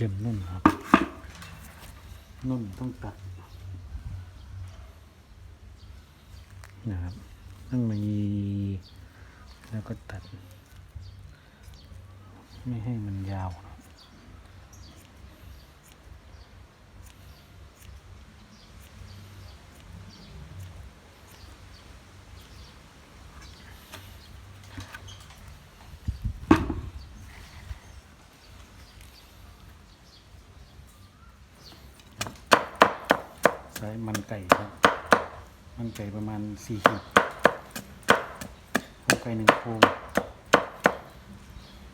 เตรียมนุ่นครับ นุ่นต้องตัดนะครับต้องมีแล้วก็ตัด ไม่ให้มันยาวนะ ใช้มันไก่ครับ มันไก่ประมาณสี่ขีดมันไก่หนึ่งโครง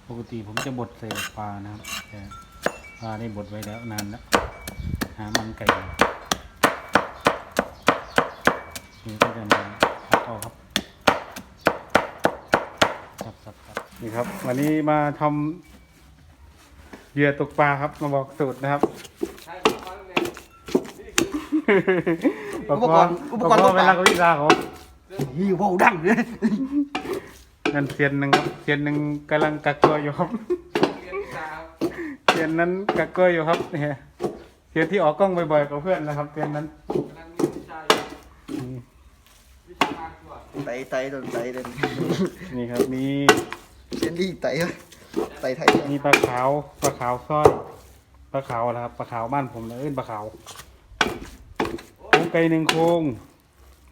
ปกติผมจะบดใส่ปลานะครับแต่ปลาได้บดไว้แล้วนานแล้วหามันไก่นี่ก็จะมาพักเอาครับคับคับครับนี่ครับ วันนี้มาทำเหยื่อตกปลาครับมาบอกสูตรนะครับ อุปกรณ์อุปกรณ์อุตกปลาเวลาเขาวิชาเขาหิวเบาดังเลยนั่นเซียนหนึ่งครับเซียนหนึ่งกำลังกักตัวอยู่ครับเซียนนั้นกักตัวอยู่ครับเนี่ยเซียนที่ออกกล้องบ่อยๆกับเพื่อนนะครับเซียนนั้นไตไตโดนไตเดินนี่ครับมีเส้นดีไตวะไตไทยมีปลาขาวปลาขาวสร้อยปลาขาวนะครับปลาขาวบ้านผมเลยเอ้ยปลาขาวโครง ไก่หนึ่งโครง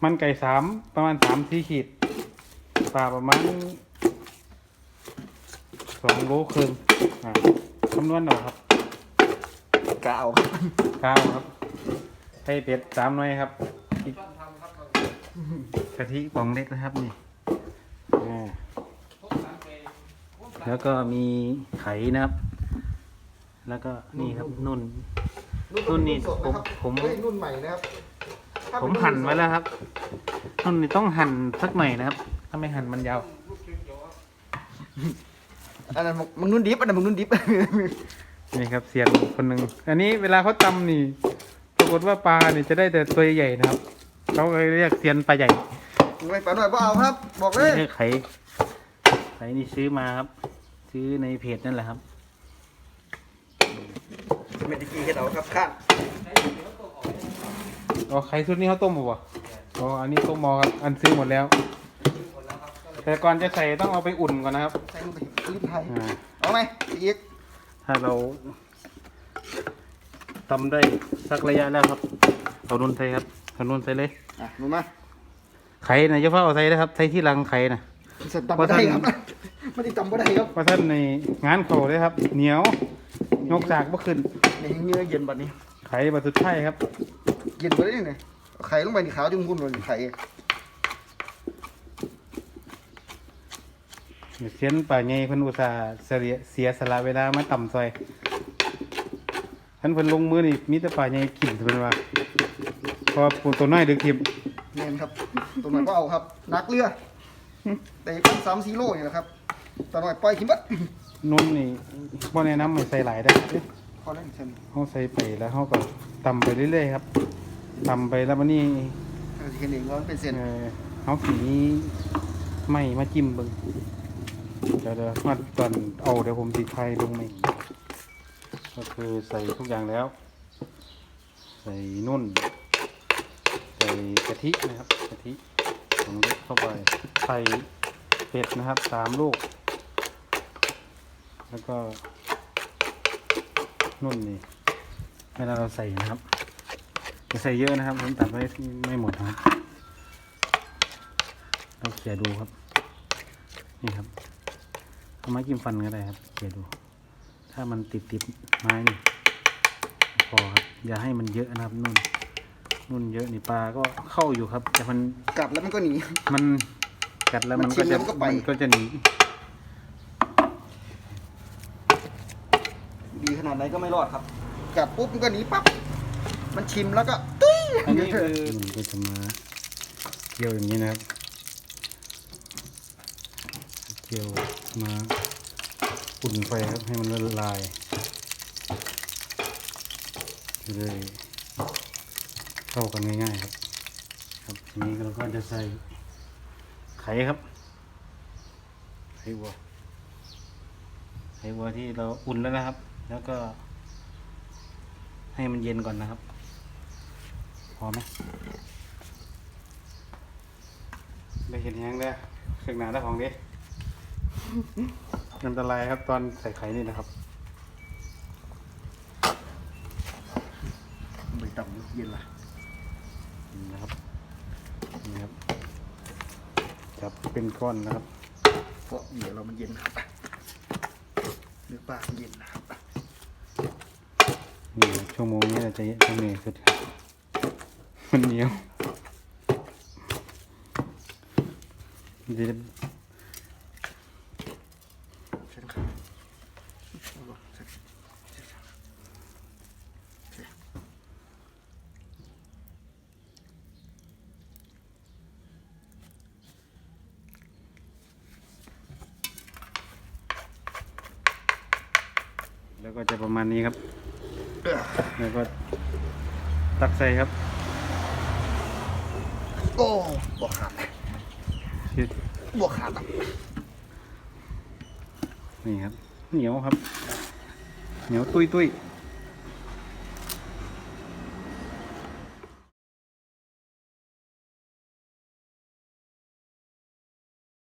มันไก่สามประมาณสามสี่ขีดปลาประมาณสองโลครึ่งอ่าคำนวณเอาครับกาวข้าวครับให้เป็ดสามหน่วยครับอีกกะทิกล่องเล็กนะครับนี่อ่าแล้วก็มีไข่นะครับ แล้วก็นี่ครับนุ่นรุ่นนี้ผมผมเฮ้ยรุ่นใหม่นะครับถ้า ผมเป็หั่นไว้แล้วครับนุ่นนี่ต้องหั่นสักหน่อยนะครับ ถ้าไม่หั่นมันยาว อันนั้นมึงนุ่นดิบอันนั้นมึงนุ่นดิบ นี่ครับเสียงคนหนึ่งอันนี้เวลาเขาตำนี่ ปรากฏว่าปลานี่จะได้แต่ตัวใหญ่นะครับเขาเลยเรียกเซียนปลาใหญ่ไม่ปลาหน่อยก็เอาครับ บอกเลยนี่ไข่ไข่นี่ซื้อมาครับ ซื้อในเพจนั่นแหละครับเมดิกีเห็ดเอาครับข้าน อ๋อไข่ชุดนี้เขาต้มบ่วะอ๋ออันนี้ต้มหมอครับ อันซื้อหมดแล้ว แต่ก่อนจะใส่ต้องเอาไปอุ่นก่อนนะครับ ใส่ลงไปลิ้นไทยอ่าเอาไหมอีกถ้าเราทำได้สักระยะแล้วครับ เอานุ่นใส่ครับเอานุ่นใส่เลย อะนุ่นมาไข่นะเฉพาะเอาใส่นะครับ ใส่ที่หลังไข่นะเสร็จตำบ่ได้ครับมันติดตำบ่ได้ครับเพราะท่านในงานเขาเลยครับ เหนียวยกจากบ่ขึ้นในเนื้อเย็นบัดนี้ ไข่บะสุดท้ายครับ เย็นบัดนี้เนี่ยไข่ลงไปในขาวจนมุนเลยไข่เสียนป่าใหญ่เพิ่นอุตส่าห์เสียเสียสละเวลามาต่ำซอยท่านเพิ่นลงมือนี่มีแต่ป่าใหญ่กินเพิ่นว่าเพอปูตัวน้อยดึกทิมเน่นครับ ตัวหน่อยก็เอาครับนักเรือแต่ปั้นสามสี่โลนี่แหละครับตัวหน่อยปล่อยกินบัดนุ่นนี่บ่แนะนำให้ใส่หลายได้อพอแล้วเช่นเฮาใส่ไปแล้วเฮาก็ตำไปเรื่อยๆครับ ตำไปแล้วมันนี่เราจะเห็นเองว่ามันเป็นเส้นเอ่อเฮาสีไม่มาจิ้มเบิ่งเดี๋ยวเดี๋ยวมาตอนเอาเดี๋ยวผมสิไทยลงในก็คือใส่ทุกอย่างแล้ว ใส่นุ่น ใส่กะทินะครับกะทิของเล็กเข้าไปใส่เป็ดนะครับสามลูก แล้วก็นุ่นนี่เวลาเราใส่นะครับ จะใส่เยอะนะครับ ผมตัดไว้ไม่หมดนะครับเราเขี่ยดูครับ นี่ครับเอาไม้จิ้มฟันก็ได้ครับเขี่ยดู ถ้ามันติดติดๆไม้นี่พอครับอย่าให้มันเยอะนะครับนุ่นนุ่นเยอะนี่ปลาก็เข้าอยู่ครับ แต่มันกัดแล้วมันก็หนี มันกัดแล้วมันมันชิก็มจะแล้วมันก็ไป มันก็จะหนีดีขนาดไหนก็ไม่รอดครับ กัดปุ๊บมันก็หนีปั๊บ มันชิมแล้วก็ตุ้ยอันนี้คือมันก็จะมาเกี่ยวอย่างนี้นะครับเกี่ยวมาอุ่นไฟครับให้มันละลายจะได้เข้ากันง่ายๆครับ ครับทีนี้เราก็จะใส่ไข่ครับไข่วัวไข่วัวที่เราอุ่นแล้วนะครับ แล้วก็ให้มันเย็นก่อนนะครับ อไหมได้เห็นยังได้เครื่องหนาได้ของดิอันตรายครับตอนใส่ไข่นี่นะครับไม่ต่ำเย็นละนี่นะครับนี่ครับจับเป็นก้อนนะครับ เพราะเหนียวเรามันเย็นครับเนื้อปลามันเย็นนะครับนี่ชั่วโมงนี้เราจะจะเหนื่อยสุดครับ มันเหนียวมันจะเช่นครับเอาลงเช่นเช่นโอเคแล้วก็จะประมาณนี้ครับ แล้วก็ตักใส่ครับ โอ้บวกขาดชิดบวกขาดอะนี่ครับ เหนียวครับ เหนียวตุ้ยตุ้ยๆ